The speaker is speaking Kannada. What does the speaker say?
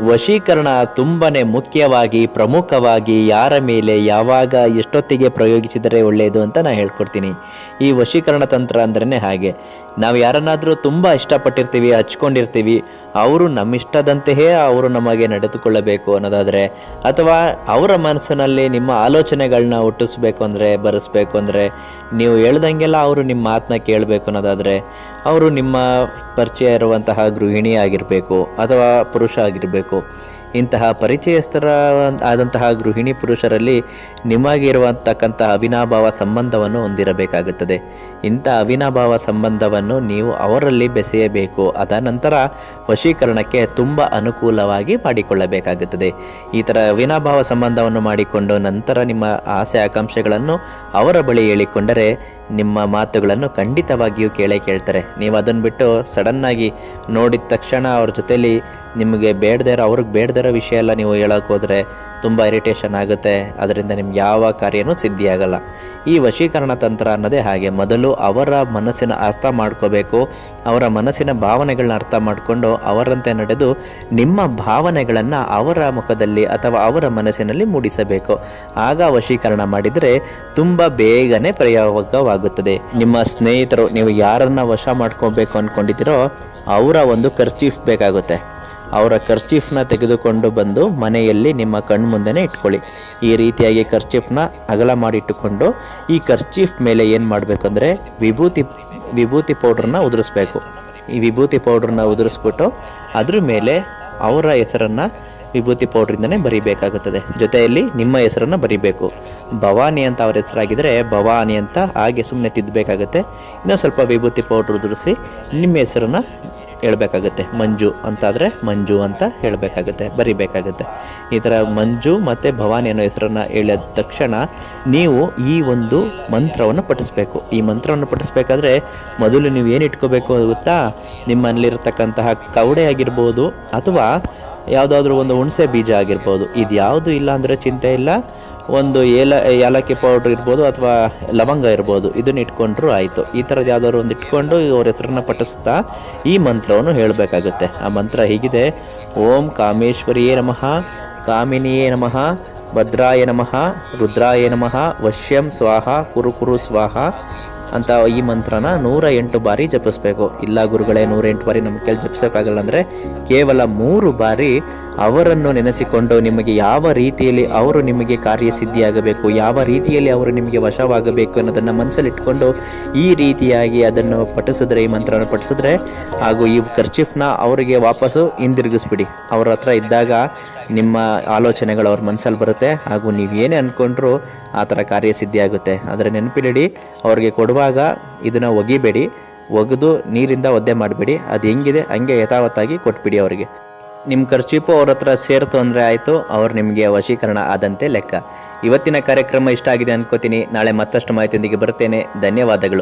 ವಶೀಕರಣ ತುಂಬನೇ ಮುಖ್ಯವಾಗಿ, ಪ್ರಮುಖವಾಗಿ ಯಾರ ಮೇಲೆ ಯಾವಾಗ ಎಷ್ಟೊತ್ತಿಗೆ ಪ್ರಯೋಗಿಸಿದರೆ ಒಳ್ಳೆಯದು ಅಂತ ನಾನು ಹೇಳ್ಕೊಡ್ತೀನಿ. ಈ ವಶೀಕರಣ ತಂತ್ರ ಅಂದ್ರೇ ಹಾಗೆ. ನಾವು ಯಾರನ್ನಾದರೂ ತುಂಬ ಇಷ್ಟಪಟ್ಟಿರ್ತೀವಿ, ಹಚ್ಕೊಂಡಿರ್ತೀವಿ, ಅವರು ನಮ್ಮಿಷ್ಟದಂತೆಯೇ ಅವರು ನಮಗೆ ನಡೆದುಕೊಳ್ಳಬೇಕು ಅನ್ನೋದಾದರೆ, ಅಥವಾ ಅವರ ಮನಸ್ಸಿನಲ್ಲಿ ನಿಮ್ಮ ಆಲೋಚನೆಗಳನ್ನ ಹುಟ್ಟಿಸ್ಬೇಕು ಅಂದರೆ, ಬರೆಸ್ಬೇಕು ಅಂದರೆ, ನೀವು ಹೇಳ್ದಂಗೆಲ್ಲ ಅವರು ನಿಮ್ಮ ಮಾತನ್ನ ಕೇಳಬೇಕು ಅನ್ನೋದಾದರೆ, ಅವರು ನಿಮ್ಮ ಪರಿಚಯ ಇರುವಂತಹ ಗೃಹಿಣಿ ಆಗಿರಬೇಕು ಅಥವಾ ಪುರುಷ ಆಗಿರಬೇಕು. ಇಂತಹ ಪರಿಚಯಸ್ಥರ ಆದಂತಹ ಗೃಹಿಣಿ ಪುರುಷರಲ್ಲಿ ನಿಮಗಿರುವಂತಕ್ಕಂಥ ಅವಿನಾಭಾವ ಸಂಬಂಧವನ್ನು ಹೊಂದಿರಬೇಕಾಗುತ್ತದೆ. ಇಂಥ ಅವಿನಾಭಾವ ಸಂಬಂಧವನ್ನು ನೀವು ಅವರಲ್ಲಿ ಬೆಸೆಯಬೇಕು. ಅದನಂತರ ವಶೀಕರಣಕ್ಕೆ ತುಂಬ ಅನುಕೂಲವಾಗಿ ಮಾಡಿಕೊಳ್ಳಬೇಕಾಗುತ್ತದೆ. ಈ ಥರ ವಿನಾಭಾವ ಸಂಬಂಧವನ್ನು ಮಾಡಿಕೊಂಡು ನಂತರ ನಿಮ್ಮ ಆಸೆ ಆಕಾಂಕ್ಷೆಗಳನ್ನು ಅವರ ಬಳಿ ಹೇಳಿಕೊಂಡರೆ ನಿಮ್ಮ ಮಾತುಗಳನ್ನು ಖಂಡಿತವಾಗಿಯೂ ಕೇಳೇ ಕೇಳ್ತಾರೆ. ನೀವು ಅದನ್ನು ಬಿಟ್ಟು ಸಡನ್ನಾಗಿ ನೋಡಿದ ತಕ್ಷಣ ಅವ್ರ ಜೊತೆಲಿ ನಿಮಗೆ ಬೇಡದೇ ಇರೋ ಅವ್ರಿಗೆ ಬೇಡದೇ ಇರೋ ವಿಷಯ ಎಲ್ಲ ನೀವು ಹೇಳೋಕೆ ಹೋದರೆ ತುಂಬ ಇರಿಟೇಷನ್ ಆಗುತ್ತೆ. ಅದರಿಂದ ನಿಮ್ಗೆ ಯಾವ ಕಾರ್ಯನೂ ಸಿದ್ಧಿಯಾಗಲ್ಲ. ಈ ವಶೀಕರಣ ತಂತ್ರ ಅನ್ನೋದೇ ಹಾಗೆ. ಮೊದಲು ಅವರ ಮನಸ್ಸಿನ ಅರ್ಥ ಮಾಡ್ಕೋಬೇಕು. ಅವರ ಮನಸ್ಸಿನ ಭಾವನೆಗಳನ್ನ ಅರ್ಥ ಮಾಡಿಕೊಂಡು ಅವರಂತೆ ನಡೆದು ನಿಮ್ಮ ಭಾವನೆಗಳನ್ನು ಅವರ ಮುಖದಲ್ಲಿ ಅಥವಾ ಅವರ ಮನಸ್ಸಿನಲ್ಲಿ ಮೂಡಿಸಬೇಕು. ಆಗ ವಶೀಕರಣ ಮಾಡಿದರೆ ತುಂಬ ಬೇಗನೆ ಪ್ರಯೋಗವಾಗುತ್ತದೆ. ನಿಮ್ಮ ಸ್ನೇಹಿತರು, ನೀವು ಯಾರನ್ನ ವಶ ಮಾಡ್ಕೋಬೇಕು ಅಂದ್ಕೊಂಡಿದ್ದೀರೋ ಅವರ ಒಂದು ಖರ್ಚೀಫ್ ಬೇಕಾಗುತ್ತೆ. ಅವರ ಖರ್ಚೀಫ್ನ ತೆಗೆದುಕೊಂಡು ಬಂದು ಮನೆಯಲ್ಲಿ ನಿಮ್ಮ ಕಣ್ಣು ಇಟ್ಕೊಳ್ಳಿ. ಈ ರೀತಿಯಾಗಿ ಖರ್ಚೀಫ್ನ ಅಗಲ ಮಾಡಿಟ್ಟುಕೊಂಡು ಈ ಖರ್ಚೀಫ್ ಮೇಲೆ ಏನು ಮಾಡಬೇಕಂದ್ರೆ ವಿಭೂತಿ ವಿಭೂತಿ ಪೌಡ್ರನ್ನ ಉದುರಿಸ್ಬೇಕು. ಈ ವಿಭೂತಿ ಪೌಡ್ರನ್ನ ಉದುರಿಸ್ಬಿಟ್ಟು ಅದ್ರ ಮೇಲೆ ಅವರ ಹೆಸರನ್ನು ವಿಭೂತಿ ಪೌಡ್ರಿಂದನೇ ಬರಿಬೇಕಾಗುತ್ತದೆ. ಜೊತೆಯಲ್ಲಿ ನಿಮ್ಮ ಹೆಸರನ್ನು ಬರಿಬೇಕು. ಭವಾನಿ ಅಂತ ಅವ್ರ ಹೆಸರಾಗಿದ್ದರೆ ಭವಾನಿ ಅಂತ ಹಾಗೆ ಸುಮ್ಮನೆ ತಿದ್ದಬೇಕಾಗುತ್ತೆ ಇನ್ನೂ ಸ್ವಲ್ಪ ವಿಭೂತಿ ಪೌಡ್ರ್ ಉದುರಿಸಿ ನಿಮ್ಮ ಹೆಸರನ್ನು ಹೇಳ್ಬೇಕಾಗುತ್ತೆ. ಮಂಜು ಅಂತಾದರೆ ಮಂಜು ಅಂತ ಹೇಳಬೇಕಾಗುತ್ತೆ, ಬರಿಬೇಕಾಗುತ್ತೆ. ಈ ಥರ ಮಂಜು ಮತ್ತು ಭವಾನಿ ಅನ್ನೋ ಹೆಸರನ್ನು ಹೇಳಿದ ತಕ್ಷಣ ನೀವು ಈ ಒಂದು ಮಂತ್ರವನ್ನು ಪಠಿಸಬೇಕು. ಈ ಮಂತ್ರವನ್ನು ಪಠಿಸಬೇಕಾದ್ರೆ ಮೊದಲು ನೀವು ಏನು ಇಟ್ಕೋಬೇಕು ಗೊತ್ತಾ? ನಿಮ್ಮಲ್ಲಿರತಕ್ಕಂತಹ ಕವಡೆ ಆಗಿರ್ಬೋದು ಅಥವಾ ಯಾವುದಾದ್ರೂ ಒಂದು ಹುಣಸೆ ಬೀಜ ಆಗಿರ್ಬೋದು. ಇದು ಯಾವುದು ಇಲ್ಲ ಅಂದರೆ ಚಿಂತೆ ಇಲ್ಲ. ಒಂದು ಏಲ, ಏಲಕ್ಕಿ ಪೌಡ್ರ್ ಇರ್ಬೋದು ಅಥವಾ ಲವಂಗ ಇರ್ಬೋದು, ಇದನ್ನ ಇಟ್ಕೊಂಡ್ರು ಆಯಿತು. ಈ ಥರದ್ದು ಯಾವ್ದಾದ್ರು ಒಂದು ಇಟ್ಕೊಂಡು ಅವ್ರ ಹೆಸರನ್ನ ಪಠಿಸ್ತಾ ಈ ಮಂತ್ರವನ್ನು ಹೇಳಬೇಕಾಗುತ್ತೆ. ಆ ಮಂತ್ರ ಹೀಗಿದೆ, ಓಂ ಕಾಮೇಶ್ವರಿಯೇ ನಮಃ, ಕಾಮಿನಿಯೇ ನಮಃ, ಭದ್ರಾಯ ನಮಃ, ರುದ್ರಾಯ ನಮಃ, ವಶ್ಯಂ ಸ್ವಾಹ, ಕುರುಕುರು ಕುರು ಸ್ವಾಹ ಅಂತ ಈ ಮಂತ್ರನ ನೂರ ಎಂಟು ಬಾರಿ ಜಪಿಸ್ಬೇಕು. ಇಲ್ಲ ಗುರುಗಳೇ ನೂರ ಎಂಟು ಬಾರಿ ನಮ್ಮ ಕೈಲಿ ಜಪಿಸೋಕ್ಕಾಗಲ್ಲ ಅಂದರೆ ಕೇವಲ ಮೂರು ಬಾರಿ ಅವರನ್ನು ನೆನೆಸಿಕೊಂಡು ನಿಮಗೆ ಯಾವ ರೀತಿಯಲ್ಲಿ ಅವರು ನಿಮಗೆ ಕಾರ್ಯಸಿದ್ಧಿಯಾಗಬೇಕು, ಯಾವ ರೀತಿಯಲ್ಲಿ ಅವರು ನಿಮಗೆ ವಶವಾಗಬೇಕು ಅನ್ನೋದನ್ನು ಮನಸ್ಸಲ್ಲಿಟ್ಕೊಂಡು ಈ ರೀತಿಯಾಗಿ ಅದನ್ನು ಪಠಿಸಿದ್ರೆ, ಈ ಮಂತ್ರವನ್ನು ಪಠಿಸಿದ್ರೆ ಹಾಗೂ ಈ ಖರ್ಚಿಫ್ನ ಅವರಿಗೆ ವಾಪಸ್ಸು ಹಿಂದಿರುಗಿಸ್ಬಿಡಿ. ಅವರ ಹತ್ರ ಇದ್ದಾಗ ನಿಮ್ಮ ಆಲೋಚನೆಗಳು ಅವ್ರ ಮನಸ್ಸಲ್ಲಿ ಬರುತ್ತೆ ಹಾಗೂ ನೀವೇನೇ ಅಂದ್ಕೊಂಡ್ರೂ ಆ ಥರ ಕಾರ್ಯಸಿದ್ಧಿ ಆಗುತ್ತೆ ಆದರೆ ನೆನಪಿಲಿಡಿ ಅವ್ರಿಗೆ ಕೊಡುವಾಗ ಇದನ್ನು ಒಗಿಬೇಡಿ, ಒಗೆದು ನೀರಿಂದ ಒದ್ದೆ ಮಾಡಬೇಡಿ. ಅದು ಹೆಂಗಿದೆ, ಹಂಗೆ ಯಥಾವತ್ತಾಗಿ ಕೊಟ್ಬಿಡಿ ಅವರಿಗೆ. ನಿಮ್ಮ ಖರ್ಚೀಪು ಅವ್ರ ಹತ್ರ ಸೇರ್ತು ಅಂದರೆ ಆಯಿತು, ಅವ್ರು ನಿಮಗೆ ವಶೀಕರಣ ಆದಂತೆ ಲೆಕ್ಕ. ಇವತ್ತಿನ ಕಾರ್ಯಕ್ರಮ ಇಷ್ಟ ಆಗಿದೆ ಅನ್ಕೋತೀನಿ. ನಾಳೆ ಮತ್ತಷ್ಟು ಮಾಹಿತಿಯೊಂದಿಗೆ ಬರ್ತೇನೆ. ಧನ್ಯವಾದಗಳು.